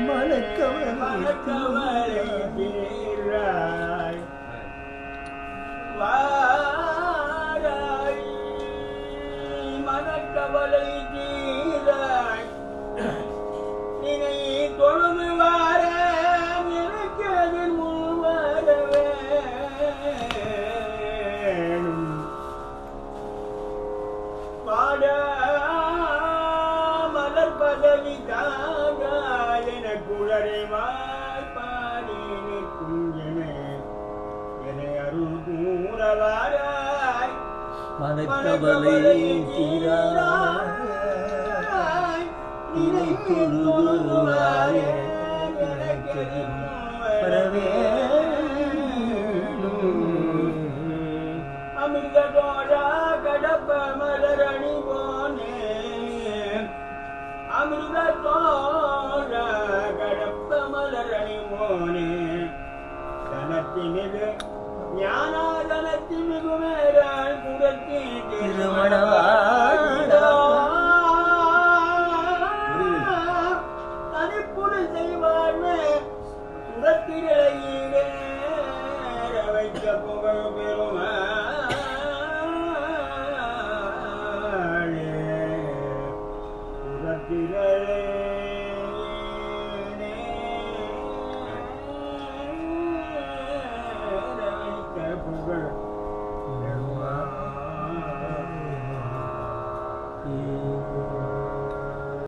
மனக்கவலை வாராய் மனக்கவலை தீராய் நினை தொழுது வார எனக்கு அதில் பாட மலர் பதவி குழரை மாய்ப்பாடி நிற்கும் என அருள் கூறவாராய். மனக்கவலை தீராய் நினை தொழுவாயே வரவே அமிர்தோடா கடப்ப மலரணி போனே கடப்ப தோனே தனத்தினிது ஞானாதனத்தி மிகுமேலால் புறத்தி திருமணவாடா தனிப்புடு செய்வார்மே புறத்திரையிலே வைக்க புகழ் பெருமா புறத்திரே 别哭了